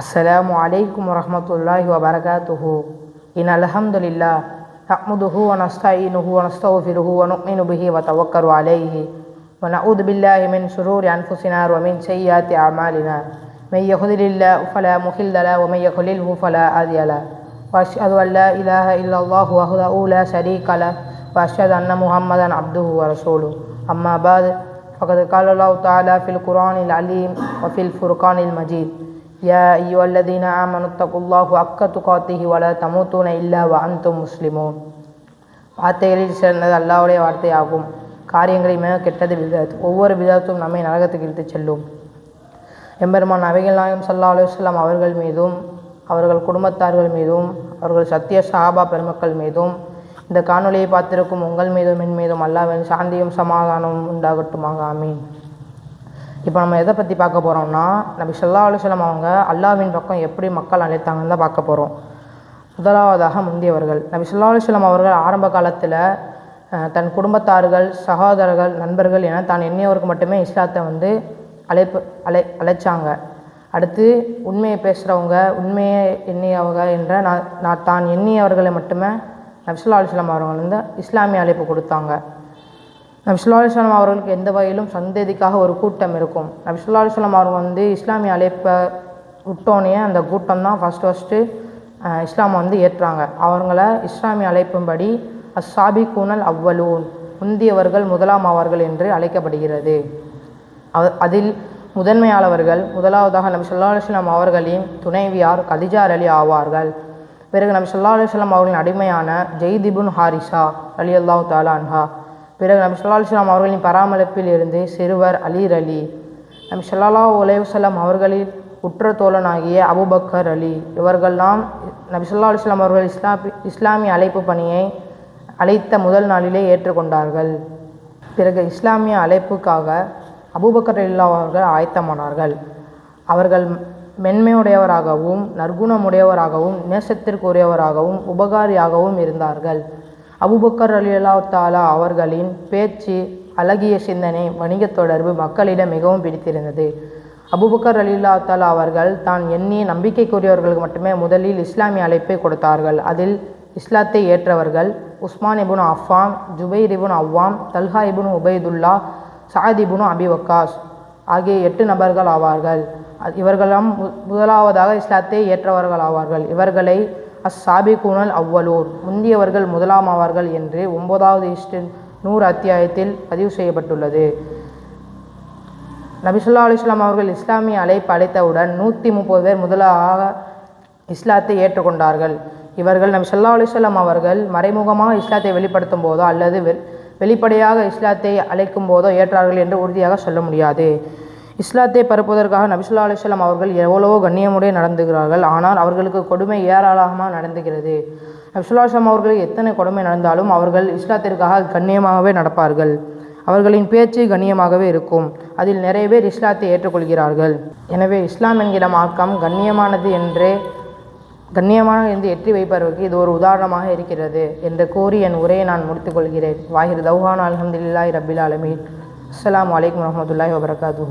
السلام عليكم ورحمة الله وبركاته. إن الحمد لله نحمده ونستعينه ونستغفره ونؤمن به وتوكل عليه. ونعوذ بالله من شرور أنفسنا ومن سيئات أعمالنا. من يهدل الله فلا مضل له ومن يضلله فلا هادي له. وأشهد أن لا إله إلا الله وحده لا شريك له. وأشهد أن محمدا عبده ورسوله. أما بعد فقد قال الله تعالى في القرآن العليم وفي الفرقان المجيد. يا أيها الذين آمنوا اتقوا الله حق تقاته ولا تموتون إلا وأنتم مسلمون வார்த்தைகளில் சிறந்தது அல்லாவுடைய வார்த்தையாகும் காரியங்களை மிக கெட்டது விதத் ஒவ்வொரு விதத்தும் நம்மை நரகத்துக்கு இழுத்துச் செல்லும் எம்பெருமான் நபிகள் நாயகம் சல்லா அலுவலாம் அவர்கள் மீதும் அவர்கள் குடும்பத்தார்கள் மீதும் அவர்கள் சத்திய சஹாபா பெருமக்கள் மீதும் இந்த காணொலியை பார்த்திருக்கும் உங்கள் மீதும் என் மீதும் அல்லாவின் சாந்தியும் சமாதானமும் உண்டாகட்டுமாக ஆமீன் இப்போ நம்ம எதை பற்றி பார்க்க போகிறோம்னா நபி சொல்லா அலுவலம் அவங்க அல்லாவின் பக்கம் எப்படி மக்கள் அழைத்தாங்கன்னு தான் பார்க்க போகிறோம் முதலாவதாக முந்தியவர்கள் நபி சொல்லா அலுவலம் அவர்கள் ஆரம்ப காலத்தில் தன் குடும்பத்தார்கள் சகோதரர்கள் நண்பர்கள் என தான் எண்ணியவருக்கு மட்டுமே இஸ்லாத்தை வந்து அழைப்பு அழை அழைச்சாங்க. அடுத்து உண்மையை பேசுகிறவங்க உண்மையை எண்ணியவங்க என்ற நான் நான் தான் எண்ணியவர்களை மட்டுமே நபிசுல்லா அலுவலம் அவர்கள் வந்து இஸ்லாமிய அழைப்பு கொடுத்தாங்க. நபிசுல்லா அலுவலாம் அவர்களுக்கு எந்த வகையிலும் சந்ததிக்காக ஒரு கூட்டம் இருக்கும். நபிசுல்லா அலுவலாம் அவர்கள் வந்து இஸ்லாமிய அழைப்பை விட்டோன்னே அந்த கூட்டம் தான் ஃபஸ்ட்டு ஃபஸ்ட்டு இஸ்லாமை வந்து ஏற்றாங்க. அவங்கள இஸ்லாமிய அழைப்பும்படி அஸ்ஸாபி கூனல் அவ்வலூன் முந்தியவர்கள் முதலாம் ஆவார்கள் என்று அழைக்கப்படுகிறது. அதில் முதன்மையாளவர்கள் முதலாவதாக நபி சொல்லா அலுவலாம் அவர்களின் துணைவியார் கதிஜார் அலி ஆவார்கள். பிறகு நபி சொல்லா அலுவலாம் அவர்களின் அடிமையான ஜெய்திபுன் ஹாரிஷா அலி அல்லாஹ் தாலான்ஹா பிறகு நபி சொல்லா அலுவலாம் அவர்களின் பராமரிப்பில் இருந்து சிறுவர் அலீர் அலி நபி சொல்லா உலேவசல்லாம் அவர்களின் உற்ற தோழனாகிய அபுபக்கர் அலி இவர்கள்லாம் நபி சொல்லா அலுவலாம் அவர்கள் இஸ்லாமி இஸ்லாமிய அழைப்பு பணியை அழைத்த முதல் நாளிலே ஏற்றுக்கொண்டார்கள். பிறகு இஸ்லாமிய அழைப்புக்காக அபூபக்கர் இல்லா அவர்கள் ஆயத்தமானார்கள். அவர்கள் மென்மையுடையவராகவும் நற்குணமுடையவராகவும் நேசத்திற்குரியவராகவும் உபகாரியாகவும் இருந்தார்கள். அபுபக்கர் அலி தாலா அவர்களின் பேச்சு அழகிய சிந்தனை வணிகத் தொடர்பு மக்களிடம் மிகவும் பிடித்திருந்தது. அபுபக்கர் அலில்லா தாலா அவர்கள் தான் எண்ணிய நம்பிக்கைக்குரியவர்களுக்கு மட்டுமே முதலில் இஸ்லாமிய அழைப்பை கொடுத்தார்கள். அதில் இஸ்லாத்தை ஏற்றவர்கள் Usman ibn Affan Zubair ibn Awwam Talha ibn Ubaidullah Saad ibn ஆகிய எட்டு நபர்கள் ஆவார்கள். இவர்களெல்லாம் முதலாவதாக இஸ்லாத்தை ஏற்றவர்கள் ஆவார்கள். இவர்களை அஸ் சாபி அவ்வலூர். முந்தியவர்கள் முதலாம் ஆவார்கள் என்று ஒன்பதாவது இஸ்டின் நூறு அத்தியாயத்தில் பதிவு செய்யப்பட்டுள்ளது. நபிசுல்லா அலிஸ்லாம் அவர்கள் இஸ்லாமிய அழைப்பு அழைத்தவுடன் நூற்றி முப்பது பேர் முதலாக இஸ்லாத்தை ஏற்றுக்கொண்டார்கள். இவர்கள் நபி சொல்லா அலிஸ்லாம் அவர்கள் மறைமுகமாக இஸ்லாத்தை வெளிப்படுத்தும் போதோ அல்லது வெளிப்படையாக இஸ்லாத்தை அழைக்கும் போதோ ஏற்றார்கள் என்று உறுதியாக சொல்ல முடியாது. இஸ்லாத்தை பரப்புவதற்காக நபிசுல்லா அலிஸ்லாம் அவர்கள் எவ்வளவோ கண்ணியமுடைய நடந்துகிறார்கள். ஆனால் அவர்களுக்கு கொடுமை ஏராளமாக நடந்துகிறது. நபிசுல்லா அவர்கள் எத்தனை கொடுமை நடந்தாலும் அவர்கள் இஸ்லாத்திற்காக கண்ணியமாகவே நடப்பார்கள். அவர்களின் பேச்சு கண்ணியமாகவே இருக்கும். அதில் நிறைய பேர் இஸ்லாத்தை ஏற்றுக்கொள்கிறார்கள். எனவே இஸ்லாம் என்கிற மார்க்கம் கண்ணியமானது என்றே கண்ணியமான என்று எட்டி வைப்பவர்களுக்கு இது ஒரு உதாரணமாக இருக்கிறது என்று கூறி என் உரையை நான் முடித்துக்கொள்கிறேன் வாஹிர் தௌஹான் அலமதுல்லாய் ரபில் அலமீன் அஸ்லாம் வலைக்கம் வரமத்துல்லாய் வபரகாத்து